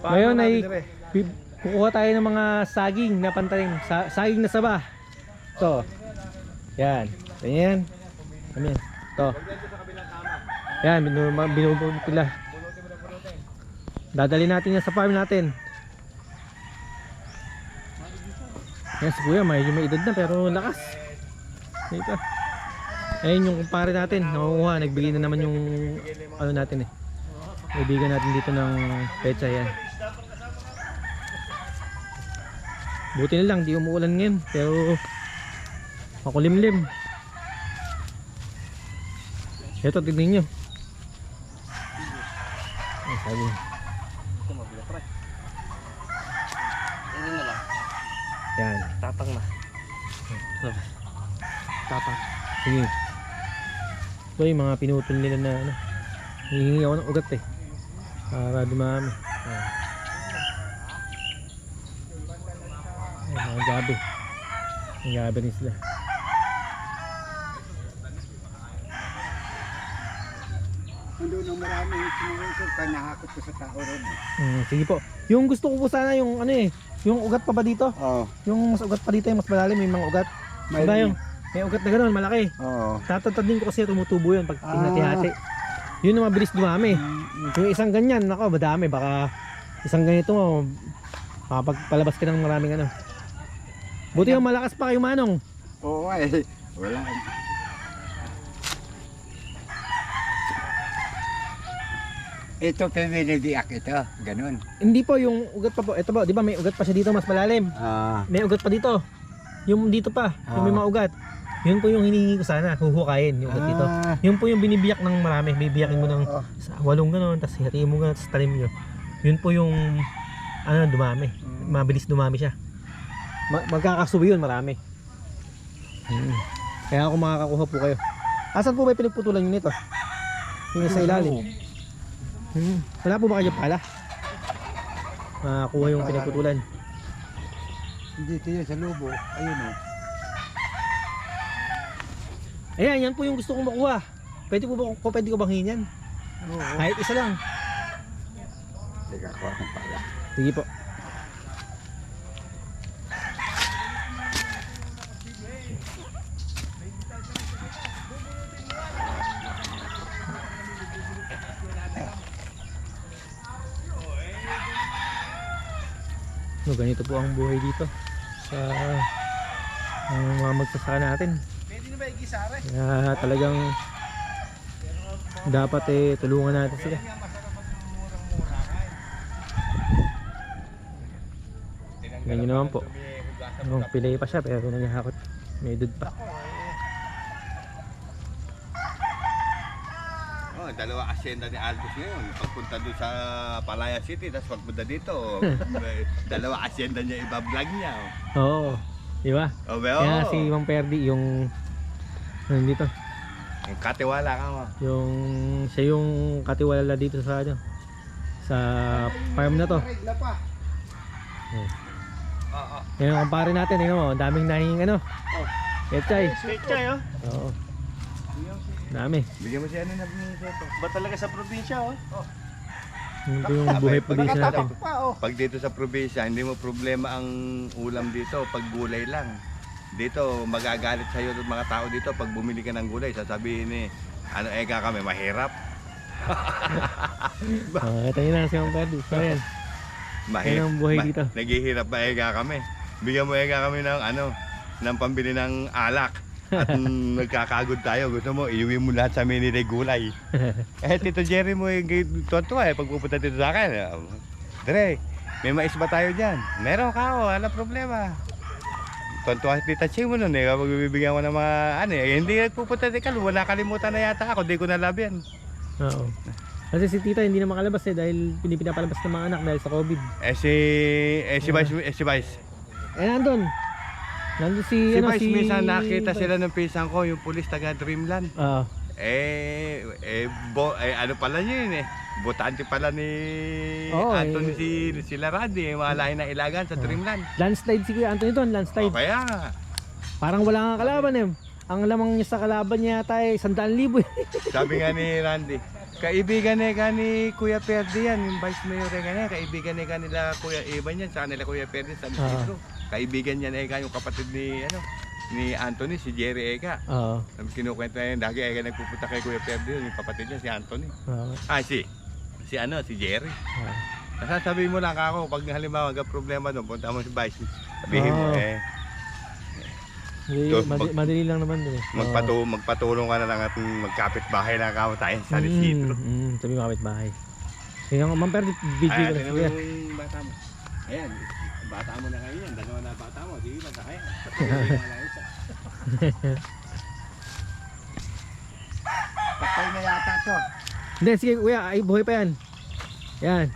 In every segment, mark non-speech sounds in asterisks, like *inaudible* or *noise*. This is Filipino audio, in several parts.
Ngayon ay kukuha tayo ng mga saging na pantaling. Sa, saging na saba. Ito. Yan. Ganyan. Ganyan. Ito. Yan, binu- binubulot nila. Dadali natin yan sa farm natin. Yan si kuya, medyo may edad na pero lakas. Dito. Ayun yung kumpare natin, nakukuha, nagbigay na naman yung ano natin eh. Kaibigan natin dito ng pecha yan. Buti na lang, di umuulan ngayon. Pero makulimlim. Ito, tignan nyo. Ay, sabi. Yan. Tatang na. Tapang. Sige. Ito yung mga pinutol nila na ano. Hihingi ako ng ugat eh. Para dumami. Ayan. Ayan, mga gabi. Mga gabi rin sila. Ang maraming sumusunod pa nahakot ko sa tao ron. Mm, sige po. Yung gusto ko po sana yung ano eh. Yung ugat pa ba dito? Oo. Yung mas ugat pa dito yung mas malalim. May mga ugat. May- yung may ugat na gano'n malaki. Oo. Tatatad din ko kasi tumutubo yun pag Ah. tinati-hati. Yun ang mabilis dumami. Yung isang ganyan, nako, madami. Baka isang ganito mo, makapagpalabas ka ng maraming ano. Buti yung malakas pa kayo manong. Oo eh. Wala. Ito peminidiak ito. Ganun. Hindi po yung ugat pa po. Ito po, di ba may ugat pa siya dito mas malalim. Ah. May ugat pa dito. Yung dito pa, yung may Ah. mga ugat. Yun po yung hinihingi ko sana, huhukayin yung ugat dito. Ah. Yun po yung binibiyak ng marami. Bibiyakin mo ng Oo. sa walong gano'n, tapos hatiin mo gano'n, tapos talim nyo. Yun po yung ano, dumami. Mabilis dumami siya. Ma- magkakasubi yun, marami. Hmm. Kaya ako makakakuha po kayo. Asan po ba yung pinagputulan nyo nito? Yung sa ilalim. Hmm. Wala po ba kayo pala? Makakuha yung pinagputulan. Dito yun sa lubo. Ayun oh. Ayan, yan po yung gusto kong makuha. Pwede po ba, ko- pwede ko bang hingin yan? Oo. Kahit isa lang. Teka ko akong pala. Sige po. No, ganito po ang buhay dito sa ang mga magsasaka natin. Kaya talagang dapat eh tulungan natin sila. Ganyan naman po. Oh, pilay pa siya pero naghahakot. May dud pa. Oh, dalawa asyenda ni Aldous ngayon. Pagpunta doon sa Palaya City, tapos pagpunta dito, *laughs* dalawa asyenda niya iba-vlog niya. Oo. Di ba? Oh, well, Kaya si Mang Perdi yung ano dito, katiwala ka mo. yung siya yung katiwala dito sa ano sa farm na to. Regla pa. Oo. Yan ang kumpare natin, tingnan mo, ang daming nahing ano. Oh. Ketchay. Pechay oh. Oo. Dami. Bigyan mo siya ano na. Ba talaga sa probinsya oh? Yun po yung buhay probinsya natin. Pa oh. Pag dito sa probinsya, hindi mo problema ang ulam dito pag gulay lang. Dito, magagalit sa'yo ng mga tao dito pag bumili ka ng gulay. Sasabihin eh, ano eka kami, mahirap. *laughs* Ah, ito yun na si Mang Perdi. So yan. Yan ang buhay dito. Naghihirap ba eka kami? Bigyan mo eka kami ng ano, ng pambili ng alak. At *laughs* nagkakagod tayo. Gusto mo, iuwi mo lahat sa mini de gulay. *laughs* eh, Tito Jerry mo yung tuwa eh. Pag pupunta dito sa akin, eh, Dre, may mais ba tayo dyan? Meron ka o, wala problema. Tontuwa si Tita Ching mo nun eh, kapag bibigyan ko ng mga ano eh, hindi nagpupunta di ka, wala kalimutan na yata ako, di ko na love yan. Oo. Kasi si tita hindi na makalabas eh dahil pinipinapalabas ng mga anak dahil sa COVID. Eh si, eh si Vice, eh si Vice. Eh nandun. Nandun si, Si ano, Vice, minsan nakita sila ng pisang ko, yung pulis taga Dreamland. Oo. Eh, eh, bo, eh, ano pala yun eh. Botante pala ni Oo, Anton eh. si, sila Randy, eh, mga lahi ng ilagan sa Dreamland. landslide si Kuya Anthony doon, O landslide. kaya nga. Parang wala nga kalaban eh. Ang lamang niya sa kalaban niya yata ay 100,000 eh. *laughs* Sabi nga ni Randy, Kaibigan ni ka ni Kuya Perdi yan, yung vice mayor eh ganyan. Kaibigan ni ka nila Kuya Ivan yan, sa kanila Kuya Perdi sa Isidro. Kaibigan niya na Eka, yung kapatid ni ano ni Anthony, si Jerry Eka. Oo. Sabi kinukwenta niya, lagi Eka nagpupunta kay Kuya Perdi, yung kapatid niya si Anthony. Oo. Ah, si si ano, si Jerry. Oo. Nasasabihin mo lang ako, pag halimbawa magka problema doon, punta mo si Vice, sabihin mo Oo. eh, Hindi, So, mad- mag- madali lang naman dun eh. magpatu magpatulong ka na lang at magkapit bahay na kamo tayo sa Mm, Isidro. mm, sabi mo kapit bahay. Kaya nga, ma'am, pero video ko Ayan, na tingnan mo sige. yung bata mo. Ayan, bata mo na kayo yan. Dalawa na bata mo. Di ba na kaya? Patay na yata to. Hindi, sige kuya, ay buhay pa yan. Yan.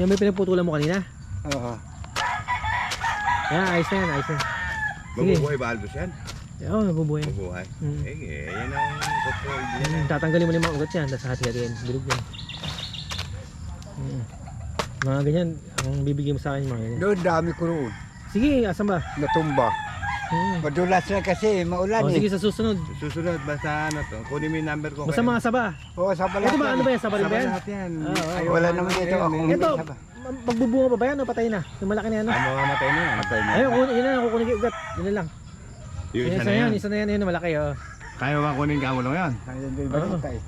Yan may pinagputulan mo kanina. Oo. Yan, ayos na yan, ayos na. Sige. Mabubuhay ba Albus yan? Oo, oh, nabubuhay. Mabubuhay. Mm. Eh, eh, yan ang control. Yan Mm, tatanggalin mo na yung mga ugat yan, tapos hati-hatiin. Bilog yan. Mm. Mga ganyan, ang bibigyan mo sa akin yung mga ganyan. Doon dami ko roon. Sige, asan ba? Natumba. Mm. Madulas na kasi, maulan Oh, eh. sige, sa susunod. Susunod, basta ano to. Kunin mo yung number ko. Basta mga saba. Oo, sa balat. Ito ba, ano ba yan? Saba rin ba yan? lahat yan. Ah, oo. Ayaw Wala na naman dito yan, ako. eh. Ito, Saba. ma- magbubunga pa ba yan o patay na? Yung malaki na yan, no? Ang mga matay na yan. Matay na. Ayun, kunin, yun na lang, kukunin ko yung ugat. Yun na lang. Yung isa isa na yan, yan. isa na yan, yun, malaki, oh. Kaya ba kunin ka mo lang yan? Ayun doon balita eh.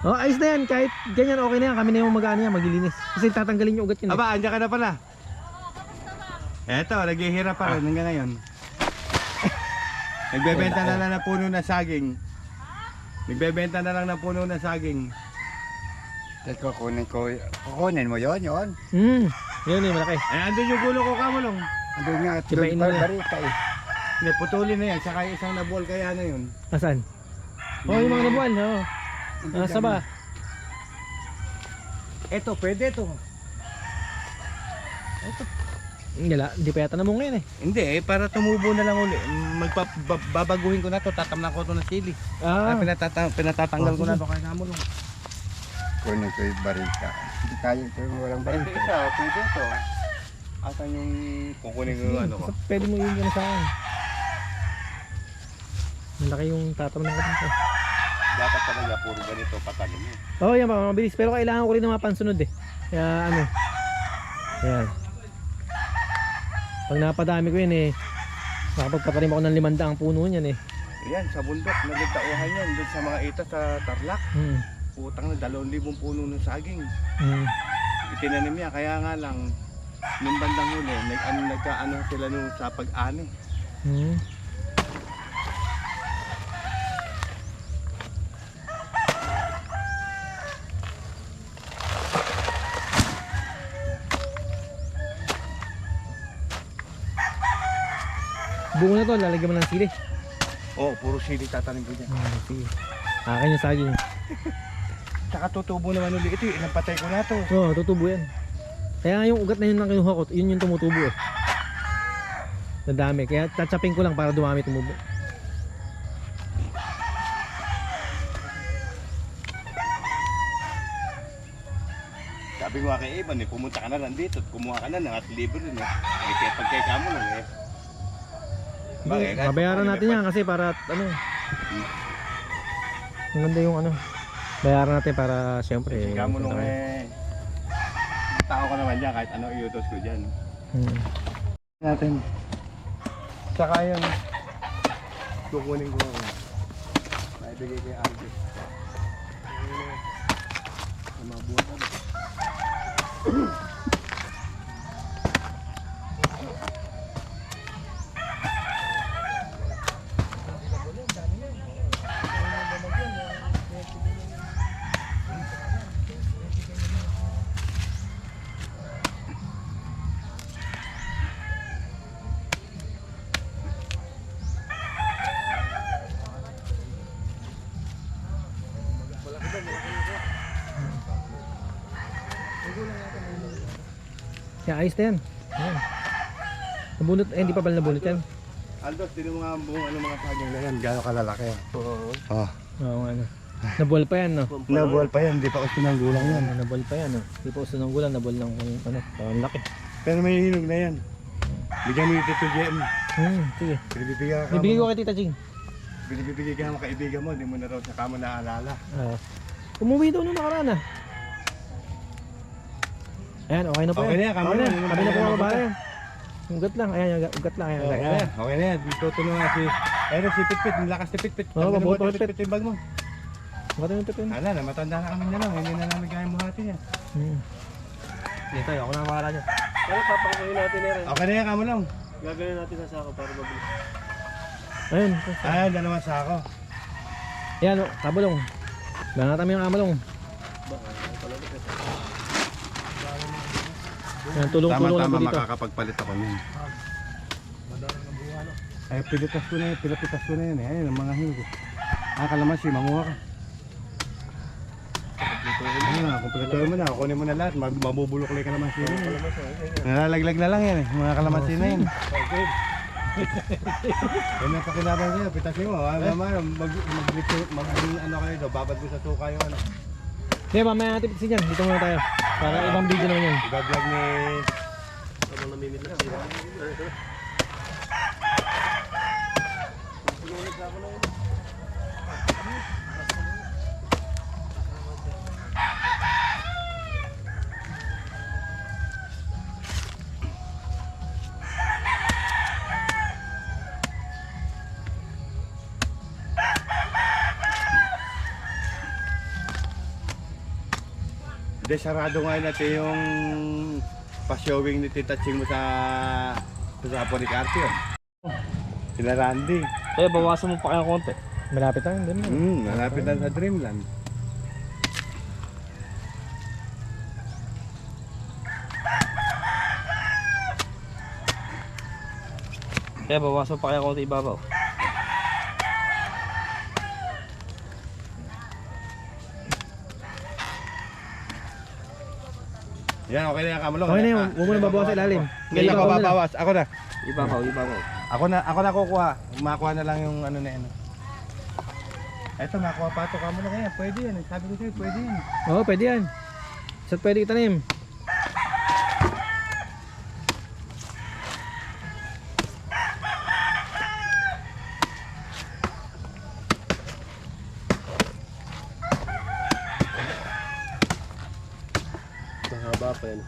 Oh, ayos na yan, kahit ganyan, okay na yan. Kami na yung mag-ano yan, maglilinis. Kasi tatanggalin yung ugat yun. eh. Aba, andyan ka na pala. Eto, naghihirap pa rin hanggang ngayon. Nagbebenta na lang ng puno na saging. Nagbebenta na lang ng puno na saging. Tapos kukunin ko, kukunin mo yon yon. Hmm, yun yung malaki. Ay, andun yung gulo ko kamulong. Andun nga, at Ibain doon mo na. barita eh. Hindi, putulin na yan. Saka yung isang nabuol kaya na yun. Asan? Oh, yung mga nabuwan, oh. Andun Ah, saba. Eto, pwede to. Wala, hindi pa yata namunga yan eh. Hindi, eh, para tumubo na lang uli. Magbabaguhin ko na to, tatamnan ko to ng sili. Ah, Ah, pinatata pinatatanggal Oh, ko na to kay kamulong. Kunin ko yung barita. Hindi kaya ito yung walang Pwede barita. isa, pwede to. Asan yung kukunin ko yung ano ko? *laughs* pwede mo yung gano'n sa akin. Malaki yung tatam ng kapito. Dapat talaga puro ganito patalim mo. Oh, yan pa, mabilis. Pero kailangan ko rin ng mga pansunod eh. Kaya ano. Yan. Pag napadami ko yan eh, makapagpatalim ako ng limandaang puno niyan eh. Yan, sa bundok, nagtauhan yan. Doon sa mga ita sa Tarlac. Hmm. Putang na, dalawang libong puno ng saging. Hmm. Itinanim niya, kaya nga lang, nung bandang huli, nag, ano, nagkaano sila nung sa pag-ani. Hmm. Bungo na to, lalagyan mo ng sili. Oo, oh, puro sili tatanim ko dyan. Hmm, sige. Akin yung saging. Tsaka tutubo naman ulit ito, eh. ilang patay ko na to. Oo, oh, tutubo yan. Kaya yung ugat na yun na kinuha ko, yun yung tumutubo eh. Nadami. Kaya tatsapin ko lang para dumami tumubo. Sabi ko kay Ivan, eh, pumunta ka na lang dito at kumuha ka na ng at libre. Eh. Eh, kaya pagkay ka mo lang eh. Bagay, kahit Babayaran natin yan kasi para ano. Ang ganda yung ano. Bayaran natin para syempre. Eh, ka mo nung eh. Tao ka naman dyan kahit ano iutos ko dyan. Hmm. Natin. Saka yung kukunin ko ako. Naibigay kay Alvis. Sa mga buwan Kaya ayos na yan. Ayan. Nabunot, eh hindi pa pala nabunot yan. Aldos, tinan mo nga ang buong ano mga saging na yan. Gano'ng kalalaki. Oo. Oh. Oo ano. Nabuwal pa yan no. Nabuwal pa yan, hindi pa gusto ng gulang yan. Ano, nabuwal pa yan no. Hindi pa uso ng gulang, nabuwal ng ano, parang laki. Pero may hinog na yan. Bigyan mo yung Tito JM. Hmm, sige. Pinibigyan ka Bibigay ko kay Tita Jing. Binibigay ka ng kaibigan mo, hindi mo na raw sa kamo naalala. Ah. umuwi daw nung nakaraan ah. Ayan, okay na po Okay yan. na yan, kami okay na. na. Kami na po mga babae. Ugat lang, ayan, ugat lang. Ayan, Okay ayan. yan, okay na yan. Tutulungan nga si... Pero si Pitpit, ang lakas ni Pitpit. Oo, Tanggalin mo mabuti si Pitpit. Pitpit yung bag mo. Ugat yung pipin. Hala na, matanda na kami na lang. Hindi na namin kaya buhati yan. Hmm. Dito, ako na bahala niya. Pero papakuhin natin na rin. Okay na yan, kamo lang. Gagawin natin sa sako para mabilis. Ayun. Ah, dalawang sako. Ayan, oh, kabulong. Gana natin yung kamalong. Ayan, tulong-tulong lang po Tama-tama dito. makakapagpalit ako nun. Ay, pilitas ko na yun, pilipitas ko na yun. eh. Ayun, ang mga hinog. Ah, kalamansi, manguha ka. Ano na, kumpletuhin mo na, kunin mo na lahat, mag mabubulok lang yung kalamansi na yun. Nalalaglag na lang yan eh, mga kalamansi na yun. *laughs* Yan ang pakinabang sa'yo, pitasin mo. Ah, mama, mag, mag, mag, ano kayo daw, babad mo sa suka yung ano. Hindi, mamaya natin pitisin yan. Dito muna tayo. Para ibang video naman yan. Iba-vlog ni... Habang namimit na sila. Hindi, sarado ngayon natin yung pa-showing ni Tita Ching mo sa sa Ponicarte. Sila Randy. Kaya bawasan mo pa kaya konti. Malapit lang, hindi naman. Hmm, malapit na sa Dreamland. Kaya bawasan pa kaya konti ibabaw. Yan, okay na yan, Kamulong. Okay na yun. Ah, Huwag mo na babawas sa ilalim. Hindi na babawas. Ako na. Ibabaw, ibabaw. Ako na, ako na kukuha. Makuha na lang yung ano na yan. Eto, makuha pa ito. Kamulong yan. Pwede yan. Sabi ko sa'yo, pwede yan. Oo, pwede yan. Saan pwede itanim? Pa yan.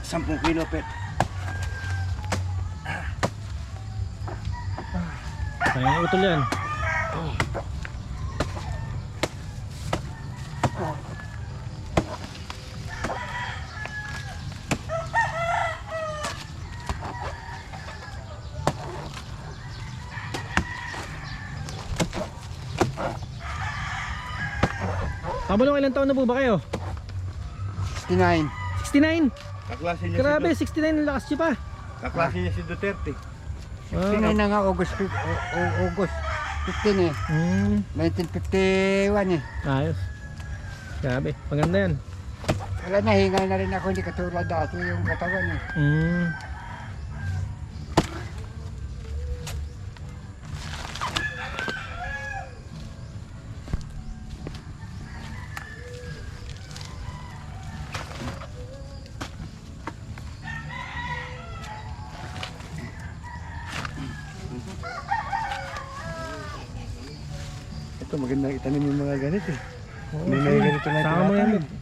Sampung kilo, pet. Kaya utol yan. Kabalong ilang taon na po ba kayo? 69. 69! Kaklase niya Grabe, si 69 ang lakas nyo pa. Kaklase niya si Duterte. Ah, 69 na nga, August, fif- o- o- August 15 eh. mm, 1951 eh. ayos. Grabe, maganda yan. Wala na, hingal na rin ako, hindi katulad dati yung katawan eh. Mm. Ito, magandang itanim yung mga ganito eh. Oo, Hindi na sige. yung ganito na Saka mo yan. tinatanim. Beb.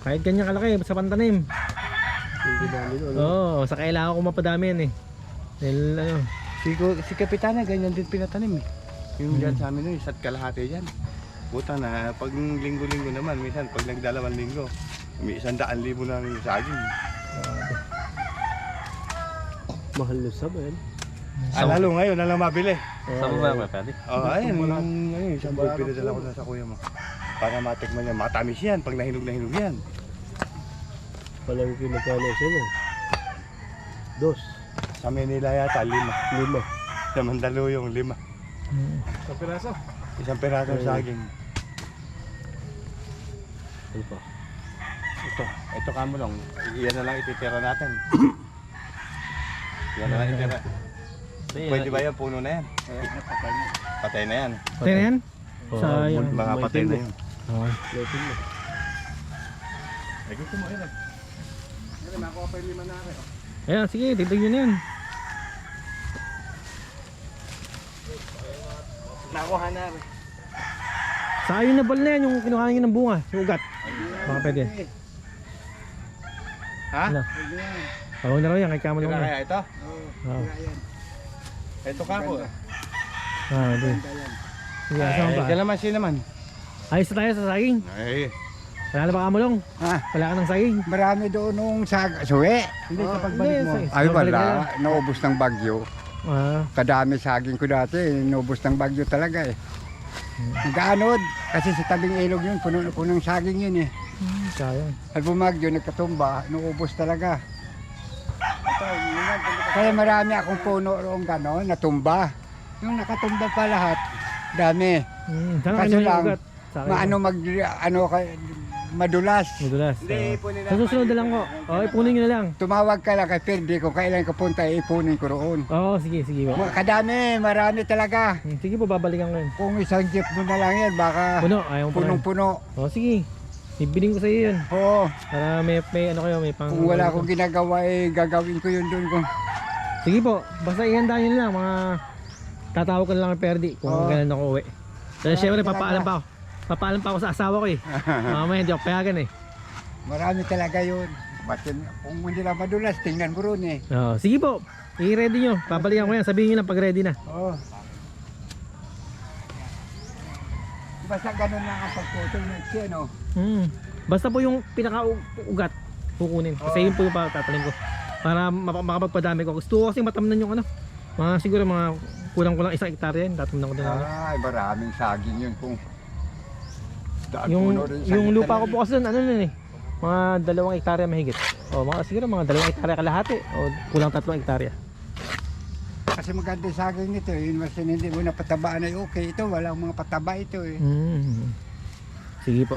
Kahit ganyan kalaki, sa pantanim. Hindi namin ano. Oo, oh, sa kailangan ko mapadami yan eh. Dahil ano, Si, Ko- si Kapitana, ganyan din pinatanim eh. Yung dyan sa amin nun, isa't kalahati dyan. Buta na, pag linggo-linggo naman, minsan pag nagdalawang linggo, may isang daan libo na yung saging. Mahal na sab yan. Ah, lalo ngayon, na lang mabili. Saan mo ba ba pwede? Oh, ayun, ayun, isang buwan pinadala ko na sa kuya mo. Para matikman niya, matamis yan, pag nahinog na hinog yan. Palang kinagkano sila. Dos. Sa Manila yata, lima. Lima. Sa Mandaluyong, lima. mm, Sa piraso? Isang peraso ng saging. Ano pa? Ito, ito kamo lang. Iyan na lang ititira natin. *coughs* Yan na lang itira. Pwede ba yan? Puno na yan. Eh, na. Patay na yan. Patay na yan? Sayang. Mga patay na yun. Oo. Loading na. Ay, gusto mo yun. Ayan, sige, tignan nyo na yan. Nakuha na rin. Saka yung nabal na yan, yung kinuha nyo ng bunga, yung ugat. Baka pwede. Ha? Ano? Yan. Tawag na raw yan, kay Kaya yan. kaya ito? Oo, wala yan. Ito ka po. Ah, di. Sige, asama pa. naman siya naman. Ayos na tayo sa saging. Ay, Wala na ba kamulong? Ah, Wala ka ng saging. marami doon nung sag... Suwi. Hindi, Oh, kapag hindi, balik mo. Ay wala, naubos ng bagyo. Ah, Kadami saging ko dati, naubos ng bagyo talaga eh. Nag-aanod, kasi sa tabing ilog yun, puno na puno ng saging yun eh. hmm, sayang. At bumagyo, nagkatumba, naubos talaga. Kaya marami akong puno roong gano'n, natumba. Yung nakatumba pa lahat, dami. Hmm, sana Kaso lang. Maano mag, ano, madulas. Madulas. Hindi, ipunin Sa susunod na lang ko. Oo, ipunin nyo na lang. Tumawag ka lang kay Perdi kung kailan ka punta, ipunin ko roon. Oo, sige, sige po. Kadami, marami talaga. Hmm, Sige po, babalikan ko yun. Kung isang jeep mo na lang yan, baka Puno, ayaw mo pa rin. punong-puno. Oo, sige. Ibiling ko sa iyo yun. Oo, Para may, may ano kayo, may pang... kung wala akong ginagawa, eh, gagawin ko yun doon. Kung... Sige po, basta ihanda nyo na lang, mga... Tatawag ko na lang kay Perdi kung Oo. kailan ako uwi. Marami syempre, talaga. papaalam pa ako. Papaalam pa ako sa asawa ko eh. *laughs* Mamaya hindi ako payagan eh. Marami talaga yun. Batin, kung hindi lang madulas, tingnan mo ron eh. Oo, sige po, i-ready nyo. Babalikan ko yan, sabihin nyo lang pag ready na. Oo. Basta ganun lang ang pagputol ng siya, no? Hmm. Basta po yung pinaka-ugat, kukunin. Kasi yun po yung tatalim ko. Para makapagpadami ko. Gusto ko kasi matamnan yung ano. Mga siguro mga kulang-kulang isang hektarya yan. Tatamnan ko din ako. Ay, maraming saging yun kung... Yung, yung lupa ko po kasi doon, ano nun eh. Mga dalawang hektarya mahigit. O mga siguro mga dalawang hektarya kalahati. O kulang tatlong hektarya. eh. Kasi maganda saging nito, yun mas hindi mo na patabaan ay okay. Ito, walang mga pataba ito eh. Hmm. Sige po.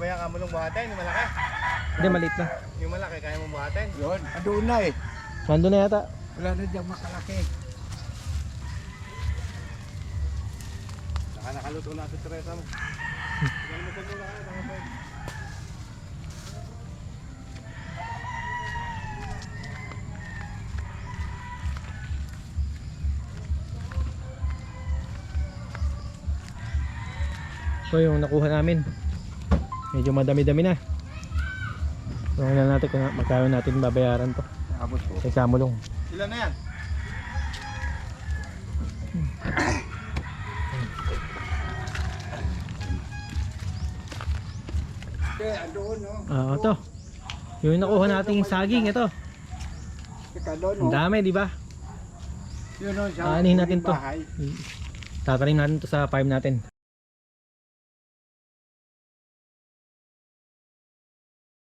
mo ba yan kamulong buhatin? Yung malaki? Hindi, maliit na. Yung malaki, kaya mo buhatin? Yun, andun na eh. Nandun na yata. Wala na diyang makalaki. Saka nakaluto na si Teresa mo. Ito yung nakuha namin. Medyo madami-dami na. So, na natin kung magkano natin babayaran to. Abot ko. Kay Kamulong. Ilan na yan? Ah, ito. Yung nakuha nating saging, ito. Ang dami, di ba? Yun no, sa Aanihin natin to. Tatanim natin to sa farm natin.